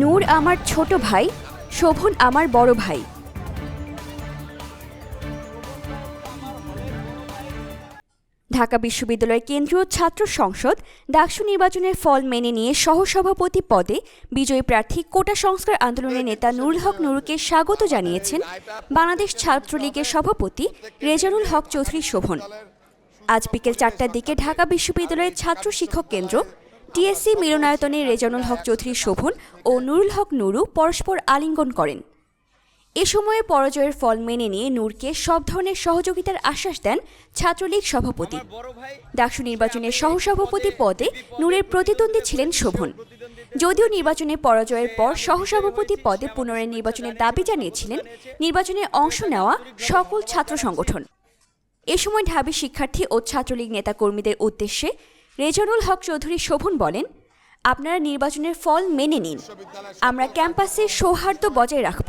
নূর আমার ছোট ভাই, শোভন আমার বড় ভাই। ঢাকা বিশ্ববিদ্যালয়ের কেন্দ্রীয় ছাত্র সংসদ ডাকসু নির্বাচনের ফল মেনে নিয়ে সহসভাপতি পদে বিজয়ী প্রার্থী কোটা সংস্কার আন্দোলনের নেতা নুরুল হক নুরুকে স্বাগত জানিয়েছেন বাংলাদেশ ছাত্রলীগের সভাপতি রেজানুল হক চৌধুরী শোভন। আজ বিকেল চারটার দিকে ঢাকা বিশ্ববিদ্যালয়ের ছাত্র শিক্ষক কেন্দ্র টিএসসি মিলনায়তনে রেজানুল হক চৌধুরী শোভন ও নুরুল হক নুরু পরস্পর আলিঙ্গন করেন। এ সময়ে পরাজয়ের ফল মেনে নিয়ে নূরকে সব ধরনের সহযোগিতার আশ্বাস দেন ছাত্রলীগ সভাপতি। ডাকসু নির্বাচনের সহসভাপতি পদে নূরের প্রতিদ্বন্দ্বী ছিলেন শোভন। যদিও নির্বাচনে পরাজয়ের পর সহসভাপতি পদে পুনরায় নির্বাচনের দাবি জানিয়েছিলেন নির্বাচনে অংশ নেওয়া সকল ছাত্র সংগঠন। এ সময় ঢাবি শিক্ষার্থী ও ছাত্রলীগ নেতাকর্মীদের উদ্দেশ্যে রেজানুল হক চৌধুরী শোভন বলেন, আপনারা নির্বাচনের ফল মেনে নিন। আমরা ক্যাম্পাসে সৌহার্দ্য বজায় রাখব।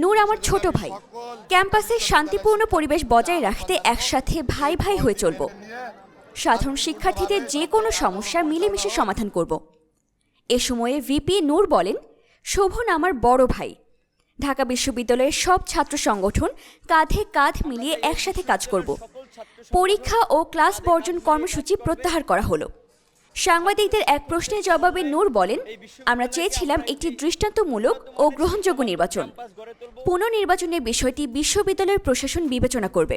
নূর আমার ছোট ভাই, ক্যাম্পাসে শান্তিপূর্ণ পরিবেশ বজায় রাখতে একসাথে ভাই ভাই হয়ে চলব। সাধারণ শিক্ষার্থীদের যে কোনো সমস্যা মিলেমিশে সমাধান করব। এ সময়ে ভিপি নূর বলেন, শোভন আমার বড় ভাই। ঢাকা বিশ্ববিদ্যালয়ের সব ছাত্র সংগঠন কাঁধে কাঁধ মিলিয়ে একসাথে কাজ করব। পরীক্ষা ও ক্লাস বর্জন কর্মসূচি প্রত্যাহার করা হলো। সাংবাদিকদের এক প্রশ্নের জবাবে নূর বলেন আমরা চেয়েছিলাম একটি দৃষ্টান্তমূলক ও গ্রহণযোগ্য নির্বাচন। পুনর্নির্বাচনের বিষয়টি বিশ্ববিদ্যালয়ের প্রশাসন বিবেচনা করবে।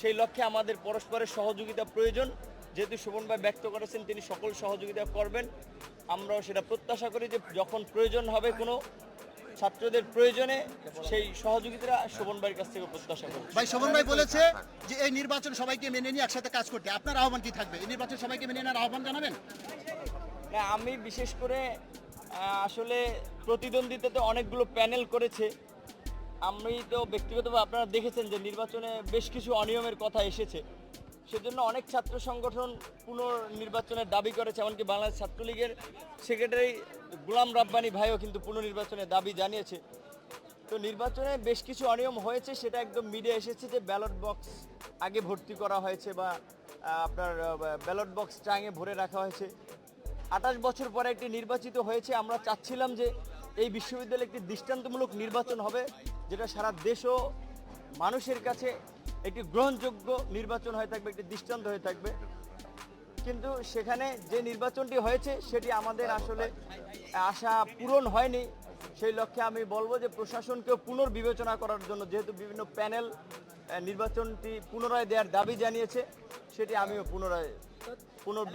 সেই লক্ষ্যে আমাদের পরস্পরের সহযোগিতা প্রয়োজন। যেহেতু শোভন ভাই ব্যক্ত করেছেন তিনি সকল সহযোগিতা করবেন। আমরাও সেটা প্রত্যাশা করি যে যখন প্রয়োজন হবে কোনো ছাত্রদের প্রয়োজনে সেই সহযোগিতা শোভন ভাইয়ের কাছ থেকে প্রত্যাশা করি ভাই শোভন ভাই বলেছে যে এই নির্বাচন সবাইকে মেনে নিয়ে একসাথে কাজ করতে। আপনার আহ্বান কি থাকবে? এই নির্বাচন সবাইকে মেনে নেওয়ার আহ্বান জানাবেন? না আমি বিশেষ করে আসলে প্রতিদ্বন্দ্বিতাতে অনেকগুলো প্যানেল করেছে। আমি তো ব্যক্তিগতভাবে আপনারা দেখেছেন যে নির্বাচনে বেশ কিছু অনিয়মের কথা এসেছে। সেজন্য অনেক ছাত্র সংগঠন পুনর্নির্বাচনের দাবি করেছে, এমনকি বাংলাদেশ ছাত্রলীগের সেক্রেটারি গোলাম রাব্বানি ভাইও কিন্তু পুনর্নির্বাচনের দাবি জানিয়েছে। তো নির্বাচনে বেশ কিছু অনিয়ম হয়েছে, সেটা একদম মিডিয়া এসেছে যে ব্যালট বক্স আগে ভর্তি করা হয়েছে বা আপনার ব্যালট বক্স টাঙে ভরে রাখা হয়েছে। আঠাশ বছর পরে একটি নির্বাচিত হয়েছে, আমরা চাচ্ছিলাম যে এই বিশ্ববিদ্যালয়ে একটি দৃষ্টান্তমূলক নির্বাচন হবে, যেটা সারা দেশ ও মানুষের কাছে একটি গ্রহণযোগ্য নির্বাচন হয়ে থাকবে একটি দৃষ্টান্ত হয়ে থাকবে। কিন্তু সেখানে যে নির্বাচনটি হয়েছে সেটি আমাদের আসলে আশা পূরণ হয়নি। সেই লক্ষ্যে আমি বলব যে প্রশাসনকেও পুনর্বিবেচনা করার জন্য যেহেতু বিভিন্ন প্যানেল নির্বাচনটি পুনরায় দেওয়ার দাবি জানিয়েছে সেটি আমিও পুনরায় পুনর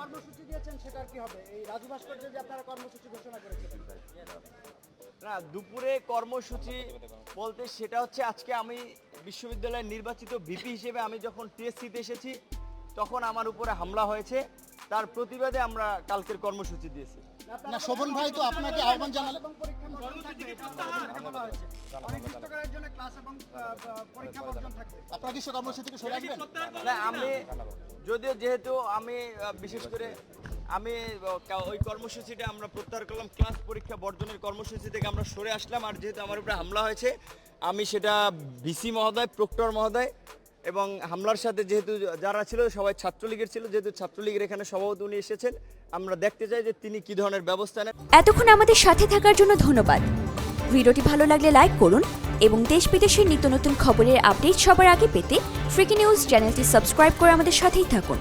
কর্মসূচি দিয়েছেন সেটার কি হবে? এই রাজু ভাস্কর্যে যে আপনারা কর্মসূচি ঘোষণা করেছেন না দুপুরে কর্মসূচি বলতে সেটা হচ্ছে আজকে আমি বিশ্ববিদ্যালয়ের নির্বাচিত ভিপি হিসেবে আমি যখন টিএসসিতে এসেছি তখন আমার উপরে হামলা হয়েছে। তার প্রতিবাদে আমরা কালকের কর্মসূচি দিয়েছি। না শোভন ভাই তো আপনাকে আহ্বান জানালেন আপনারা কি সে কর্মসূচি সরে আসবেন? না আমি যদিও যেহেতু আমি বিশেষ করে আমি ওই কর্মসূচিটা আমরা প্রত্যাহার করলাম, ক্লাস পরীক্ষা বর্জনের কর্মসূচি থেকে আমরা সরে আসলাম। আর যেহেতু আমার উপরে হামলা হয়েছে, আমি সেটা ভিসি মহোদয়, প্রক্টর মহোদয় এবং হামলার সাথে যেহেতু যারা ছিল, সবাই ছাত্রলীগের ছিল, যেহেতু ছাত্রলীগের এখানে সভাপতি উনি এসেছেন, আমরা দেখতে চাই যে তিনি কি ধরনের ব্যবস্থা নেন। এতক্ষণ আমাদের সাথে থাকার জন্য ধন্যবাদ। ভিডিওটি ভালো লাগলে লাইক করুন এবং দেশ বিদেশের নিত্য নতুন খবরের আপডেট সবার আগে পেতে ফ্রিকি নিউজ চ্যানেলটি সাবস্ক্রাইব করে আমাদের সাথেই থাকুন।